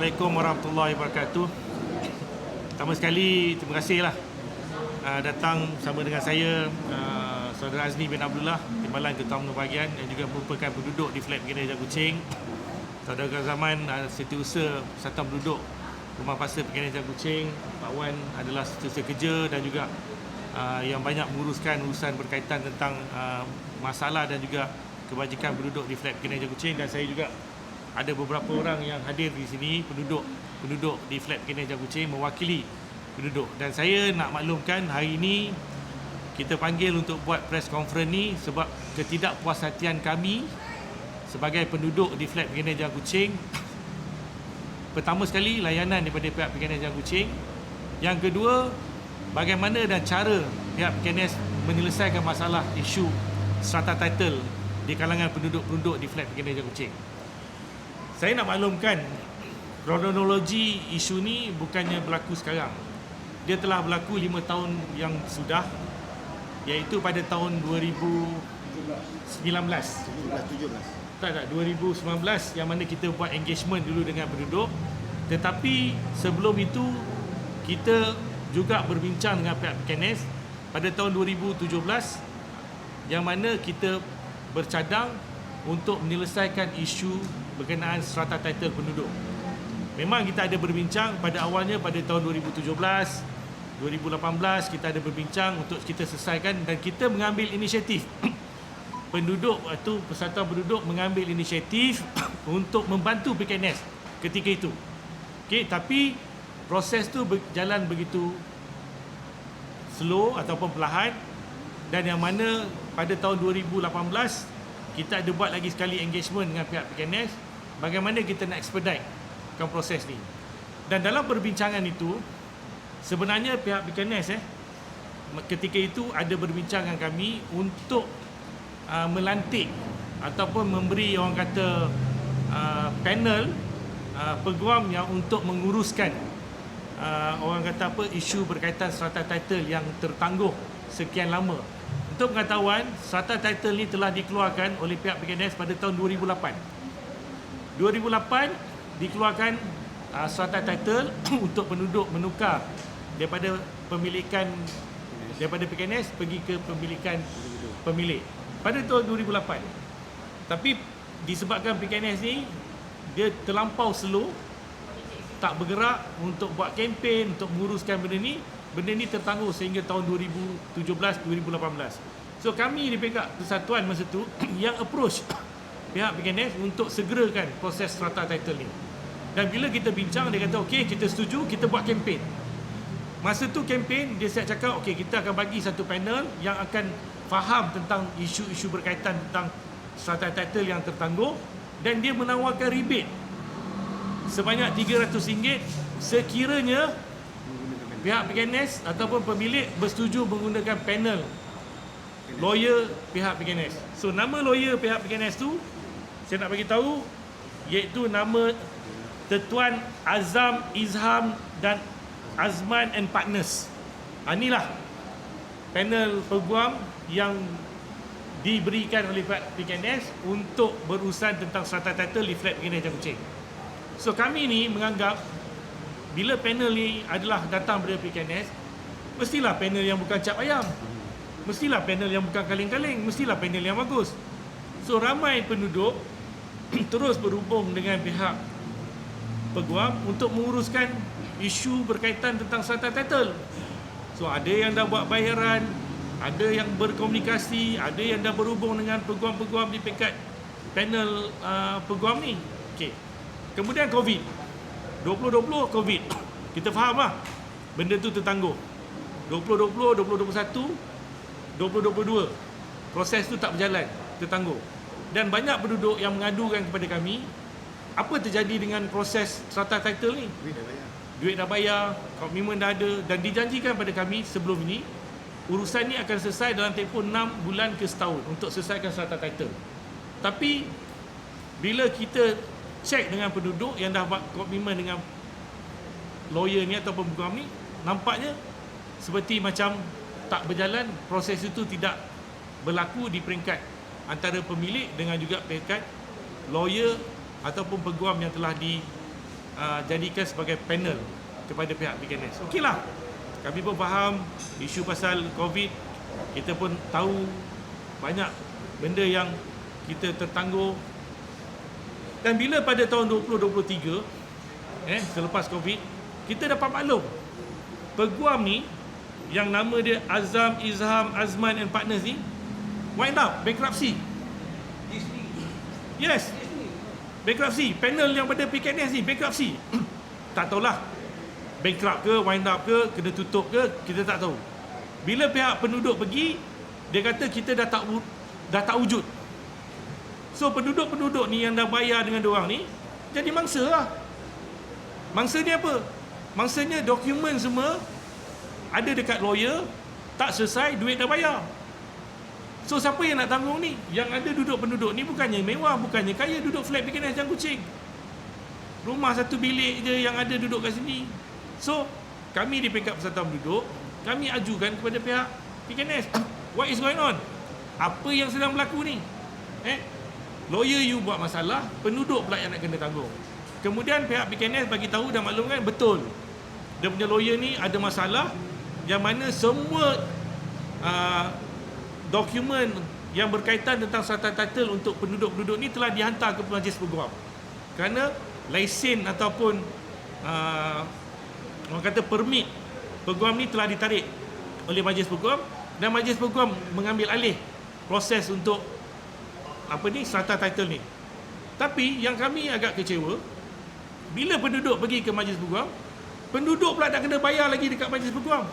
Assalamualaikum warahmatullahi wabarakatuh. Pertama sekali terima kasihlah uh, datang bersama dengan saya uh, saudara Azni bin Abdullah Timbalan Ketua UMNO Bahagian yang juga merupakan penduduk di flat Pekinai Jalan Kuching. Saudara Zaman uh, setiausaha Persatuan Penduduk Rumah Pasir Pekinai Jalan Kuching. Pak Wan adalah setiausaha kerja dan juga uh, yang banyak menguruskan urusan berkaitan tentang uh, masalah dan juga kebajikan penduduk di flat Pekinai Jalan Kuching dan saya juga ada beberapa orang yang hadir di sini penduduk penduduk di flat Jalan Kuching mewakili penduduk. Dan saya nak maklumkan hari ini kita panggil untuk buat press conference ni sebab ketidakpuashatian kami sebagai penduduk di flat Pekinai Jalan Kuching pertama sekali layanan daripada pihak Pekinai Jalan Kuching yang kedua bagaimana dan cara pihak PKNS menyelesaikan masalah isu strata title di kalangan penduduk-penduduk di flat Pekinai Jalan Kuching saya nak maklumkan kronologi isu ni bukannya berlaku sekarang. Dia telah berlaku 5 tahun yang sudah iaitu pada tahun 2019. 17. Tak tak 2019 yang mana kita buat engagement dulu dengan penduduk. Tetapi sebelum itu kita juga berbincang dengan pihak PKNS pada tahun 2017 yang mana kita bercadang untuk menyelesaikan isu berkenaan strata title penduduk. Memang kita ada berbincang pada awalnya pada tahun 2017, 2018 kita ada berbincang untuk kita selesaikan dan kita mengambil inisiatif. penduduk itu persatuan penduduk mengambil inisiatif untuk membantu PKNS ketika itu. Okey, tapi proses tu berjalan begitu slow ataupun perlahan dan yang mana pada tahun 2018 kita ada buat lagi sekali engagement dengan pihak PKNS bagaimana kita nak expedite proses ni. Dan dalam perbincangan itu sebenarnya pihak PKNS eh ketika itu ada berbincang dengan kami untuk uh, melantik ataupun memberi orang kata uh, panel uh, peguam yang untuk menguruskan uh, orang kata apa isu berkaitan strata title yang tertangguh sekian lama. Untuk pengetahuan, strata title ni telah dikeluarkan oleh pihak PKNS pada tahun 2008. 2008 dikeluarkan uh, strata title untuk penduduk menukar daripada pemilikan daripada PKNS pergi ke pemilikan pemilik. Pada tahun 2008. Tapi disebabkan PKNS ni dia terlampau slow tak bergerak untuk buat kempen untuk menguruskan benda ni benda ni tertangguh sehingga tahun 2017 2018 so kami di pihak persatuan masa tu yang approach pihak PKNS untuk segerakan proses strata title ni dan bila kita bincang dia kata okey kita setuju kita buat kempen masa tu kempen dia siap cakap okey kita akan bagi satu panel yang akan faham tentang isu-isu berkaitan tentang strata title yang tertangguh dan dia menawarkan rebate sebanyak RM300 sekiranya pihak PKNS ataupun pemilik bersetuju menggunakan panel lawyer pihak PKNS. So nama lawyer pihak PKNS tu saya nak bagi tahu iaitu nama Tetuan Azam Izham dan Azman and Partners. Ha, inilah panel peguam yang diberikan oleh pihak PKNS untuk berurusan tentang strata title flat PKNS Jalan Kuching. So kami ni menganggap bila panel ni adalah datang dari PKNS, mestilah panel yang bukan cap ayam. Mestilah panel yang bukan kaling-kaling, mestilah panel yang bagus. So ramai penduduk terus berhubung dengan pihak peguam untuk menguruskan isu berkaitan tentang strata title. So ada yang dah buat bayaran, ada yang berkomunikasi, ada yang dah berhubung dengan peguam-peguam di pekat panel uh, peguam ni. Okey. Kemudian COVID. 2020 COVID. Kita faham lah. Benda tu tertangguh. 2020, 2021, 2022. Proses tu tak berjalan. Tertangguh. Dan banyak penduduk yang mengadukan kepada kami, apa terjadi dengan proses strata title ni? Duit dah bayar. Duit dah bayar, komitmen dah ada dan dijanjikan pada kami sebelum ini urusan ni akan selesai dalam tempoh 6 bulan ke setahun untuk selesaikan strata title. Tapi bila kita cek dengan penduduk yang dah buat komitmen dengan lawyer ni ataupun peguam ni nampaknya seperti macam tak berjalan proses itu tidak berlaku di peringkat antara pemilik dengan juga peringkat lawyer ataupun peguam yang telah uh, jadikan sebagai panel kepada pihak PKNS. Okeylah. Kami pun faham isu pasal COVID. Kita pun tahu banyak benda yang kita tertangguh. Dan bila pada tahun 2023 eh selepas COVID, kita dapat maklum peguam ni yang nama dia Azam, Izham, Azman and Partners ni wind up, bankruptcy. Yes. Bankruptcy. Panel yang pada PKNS ni bankruptcy. tak tahulah. Bankrupt ke, wind up ke, kena tutup ke, kita tak tahu. Bila pihak penduduk pergi, dia kata kita dah tak dah tak wujud. So penduduk-penduduk ni yang dah bayar dengan diorang ni jadi mangsa lah. Mangsa ni apa? Mangsanya dokumen semua ada dekat lawyer, tak selesai, duit dah bayar. So siapa yang nak tanggung ni? Yang ada duduk penduduk ni bukannya mewah, bukannya kaya duduk flat PKNS Jang Kucing. Rumah satu bilik je yang ada duduk kat sini. So kami di Peringkat Persatuan Penduduk, kami ajukan kepada pihak PKNS. What is going on? Apa yang sedang berlaku ni? Eh? Lawyer you buat masalah, penduduk pula yang nak kena tanggung. Kemudian pihak PKNS bagi tahu dan maklumkan betul. Dia punya lawyer ni ada masalah yang mana semua uh, dokumen yang berkaitan tentang serata title untuk penduduk-penduduk ni telah dihantar ke majlis peguam. Kerana lesen ataupun uh, orang kata permit peguam ni telah ditarik oleh majlis peguam dan majlis peguam mengambil alih proses untuk apa ni serata title ni. Tapi yang kami agak kecewa bila penduduk pergi ke majlis peguam, penduduk pula tak kena bayar lagi dekat majlis peguam.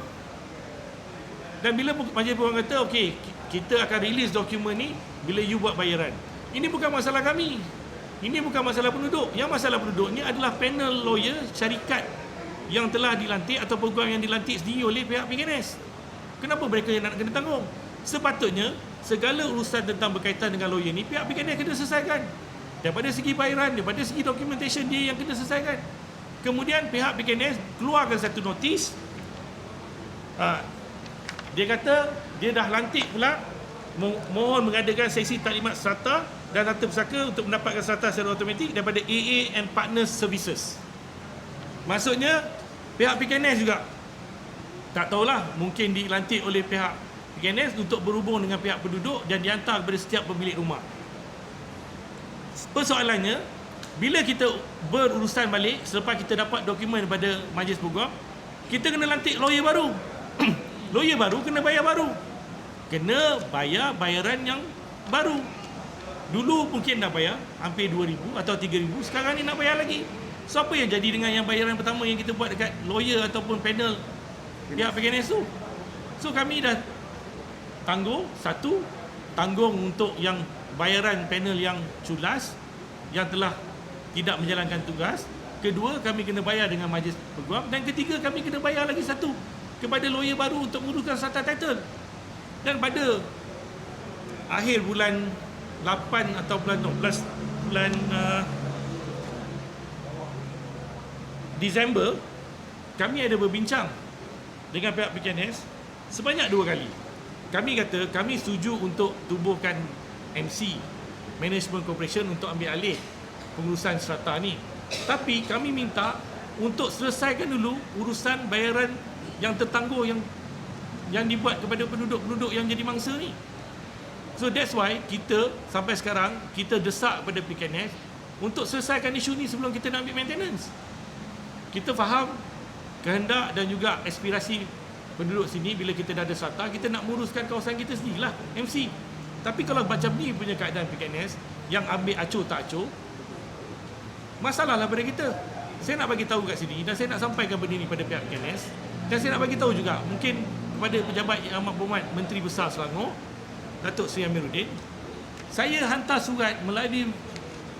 Dan bila majlis peguam kata, okey, kita akan release dokumen ni bila you buat bayaran. Ini bukan masalah kami. Ini bukan masalah penduduk. Yang masalah penduduk ni adalah panel lawyer syarikat yang telah dilantik atau peguam yang dilantik sendiri oleh pihak PKNS. Kenapa mereka yang nak kena tanggung? Sepatutnya segala urusan tentang berkaitan dengan lawyer ni pihak PKNS kena selesaikan. Daripada segi bayaran, daripada segi documentation dia yang kena selesaikan. Kemudian pihak PKNS keluarkan satu notis. Ha, dia kata dia dah lantik pula mo- mohon mengadakan sesi taklimat serata dan tata pusaka untuk mendapatkan serata secara automatik daripada AA and Partners Services. Maksudnya pihak PKNS juga tak tahulah mungkin dilantik oleh pihak PKNS untuk berhubung dengan pihak penduduk dan dihantar kepada setiap pemilik rumah. Persoalannya bila kita berurusan balik selepas kita dapat dokumen daripada majlis peguam, kita kena lantik lawyer baru. lawyer baru kena bayar baru. Kena bayar bayaran yang baru. Dulu mungkin dah bayar hampir 2000 atau 3000, sekarang ni nak bayar lagi. So apa yang jadi dengan yang bayaran pertama yang kita buat dekat lawyer ataupun panel pihak PKNS tu? So kami dah tanggung satu tanggung untuk yang bayaran panel yang culas yang telah tidak menjalankan tugas kedua kami kena bayar dengan majlis peguam dan ketiga kami kena bayar lagi satu kepada lawyer baru untuk menguruskan serta title dan pada akhir bulan 8 atau bulan 12 bulan uh, Disember kami ada berbincang dengan pihak PKNS sebanyak dua kali kami kata kami setuju untuk tubuhkan MC Management Corporation untuk ambil alih pengurusan serata ni. Tapi kami minta untuk selesaikan dulu urusan bayaran yang tertangguh yang yang dibuat kepada penduduk-penduduk yang jadi mangsa ni. So that's why kita sampai sekarang kita desak kepada PKNS untuk selesaikan isu ni sebelum kita nak ambil maintenance. Kita faham kehendak dan juga aspirasi penduduk sini bila kita dah ada serata kita nak menguruskan kawasan kita sendirilah MC. Tapi kalau macam ni punya keadaan PKNS yang ambil acuh tak acuh, masalahlah pada kita. Saya nak bagi tahu kat sini dan saya nak sampaikan benda ni pada pihak PKNS dan saya nak bagi tahu juga mungkin kepada pejabat yang amat berhormat Menteri Besar Selangor Datuk Seri Amiruddin saya hantar surat melalui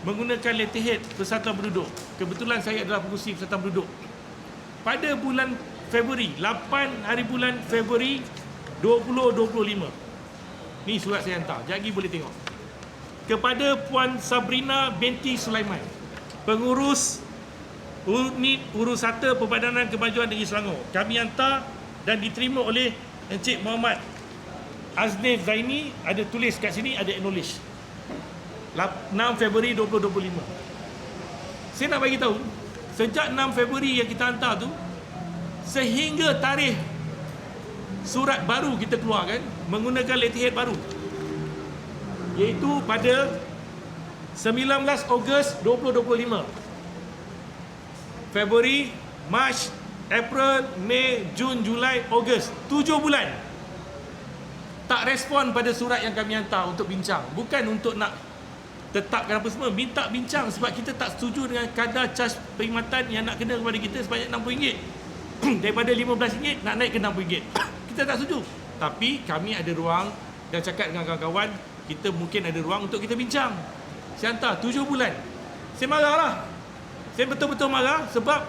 menggunakan letterhead Persatuan Penduduk. Kebetulan saya adalah pengurusi Persatuan Penduduk. Pada bulan Februari, 8 hari bulan Februari 2025. Ni surat saya hantar. Jagi boleh tengok. Kepada Puan Sabrina binti Sulaiman, pengurus unit urusata Perbadanan Kemajuan Negeri Selangor. Kami hantar dan diterima oleh Encik Muhammad Aznif Zaini. Ada tulis kat sini ada acknowledge. 6 Februari 2025 saya nak bagi tahu sejak 6 Februari yang kita hantar tu sehingga tarikh surat baru kita keluarkan menggunakan letterhead baru iaitu pada 19 Ogos 2025 Februari, Mac, April, Mei, Jun, Julai, Ogos 7 bulan. Tak respon pada surat yang kami hantar untuk bincang. Bukan untuk nak tetapkan apa semua. Minta bincang sebab kita tak setuju dengan kadar caj perkhidmatan yang nak kena kepada kita sebanyak RM60 daripada RM15 nak naik ke RM60 kita tak setuju. Tapi kami ada ruang dan cakap dengan kawan-kawan kita mungkin ada ruang untuk kita bincang. Saya hantar 7 bulan. Saya marah lah saya betul-betul marah sebab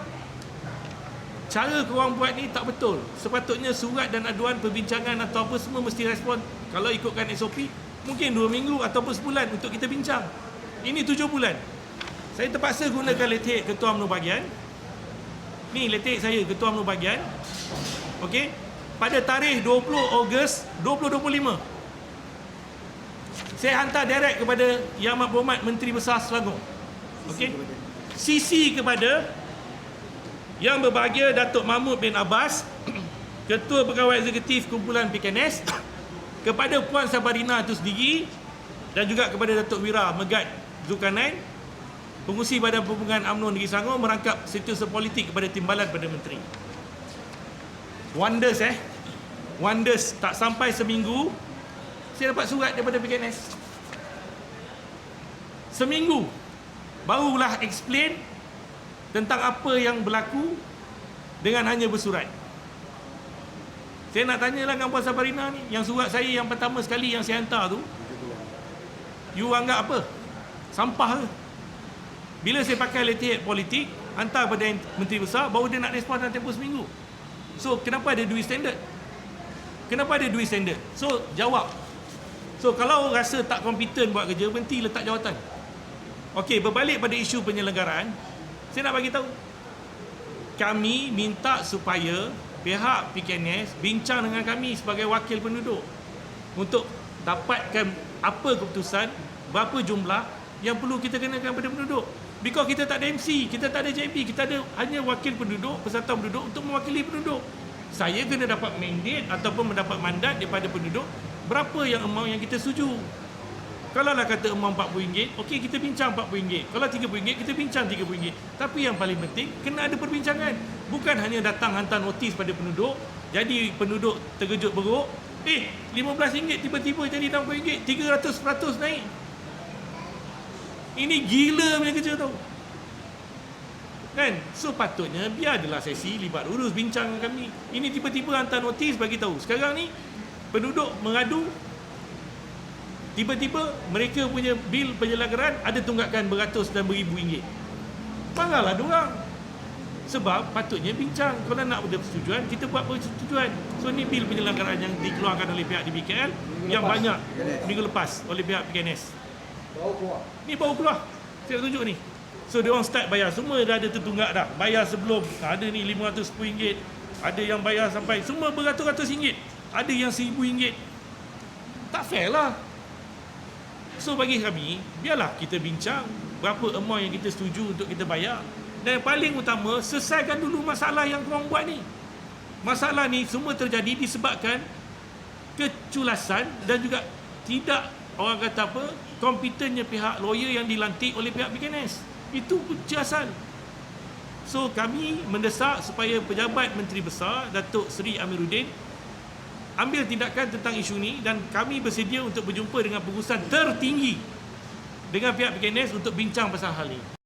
cara korang buat ni tak betul. Sepatutnya surat dan aduan perbincangan atau apa semua mesti respon. Kalau ikutkan SOP mungkin 2 minggu ataupun sebulan untuk kita bincang. Ini 7 bulan. Saya terpaksa gunakan letterhead ketua UMNO bahagian. Ni letterhead saya ketua UMNO bahagian. Ok pada tarikh 20 Ogos 2025 saya hantar direct kepada Yang Berhormat Menteri Besar Selangor. Ok CC kepada yang berbahagia Datuk Mahmud bin Abbas Ketua Pegawai Eksekutif Kumpulan PKNS kepada Puan Sabarina itu sendiri dan juga kepada Datuk Wira Megat Zulkarnain pengusi Badan Perhubungan UMNO Negeri Selangor merangkap situasi politik kepada timbalan pada menteri. Wonders eh? Wonders. Tak sampai seminggu saya dapat surat daripada PKNS seminggu barulah explain tentang apa yang berlaku dengan hanya bersurat. Saya nak tanyalah dengan Puan Sabarina ni, yang surat saya yang pertama sekali yang saya hantar tu, you anggap apa? Sampah ke? Bila saya pakai letterhead politik, hantar pada Menteri Besar, baru dia nak respon dalam tempoh seminggu. So, kenapa ada duit standard? Kenapa ada duit standard? So, jawab. So, kalau rasa tak kompeten buat kerja, berhenti letak jawatan. Okey, berbalik pada isu penyelenggaraan, saya nak bagi tahu. Kami minta supaya pihak PKNS bincang dengan kami sebagai wakil penduduk untuk dapatkan apa keputusan, berapa jumlah yang perlu kita kenakan pada penduduk. Because kita tak ada MC, kita tak ada JP, kita ada hanya wakil penduduk, peserta penduduk untuk mewakili penduduk. Saya kena dapat mandate ataupun mendapat mandat daripada penduduk berapa yang amount yang kita setuju. Kalau lah kata amount RM40, okey kita bincang RM40. Kalau RM30, kita bincang RM30. Tapi yang paling penting, kena ada perbincangan. Bukan hanya datang hantar notis pada penduduk, jadi penduduk terkejut beruk, eh RM15 tiba-tiba jadi RM60, 300% naik. Ini gila punya kerja tau. Kan? So patutnya biar adalah sesi libat urus bincang kami. Ini tiba-tiba hantar notis bagi tahu. Sekarang ni penduduk mengadu Tiba-tiba mereka punya bil penyelenggaraan ada tunggakan beratus dan beribu ringgit. Marahlah diorang. Sebab patutnya bincang. Kalau nak ada persetujuan, kita buat persetujuan. So ni bil penyelenggaraan yang dikeluarkan oleh pihak DBKL minggu yang lepas. banyak minggu lepas oleh pihak PKNS. Baru keluar. Ni baru keluar. Saya tunjuk ni. So dia orang start bayar semua dah ada tertunggak dah. Bayar sebelum ada ni RM510. Ada yang bayar sampai semua beratus-ratus ringgit. Ada yang RM1000. Tak fair lah. So bagi kami, biarlah kita bincang berapa amount yang kita setuju untuk kita bayar. Dan yang paling utama, selesaikan dulu masalah yang korang buat ni. Masalah ni semua terjadi disebabkan keculasan dan juga tidak orang kata apa, kompetennya pihak lawyer yang dilantik oleh pihak BKNS. Itu kecelasan. So kami mendesak supaya pejabat Menteri Besar Datuk Seri Amiruddin ambil tindakan tentang isu ini dan kami bersedia untuk berjumpa dengan pengurusan tertinggi dengan pihak PKNS untuk bincang pasal hal ini.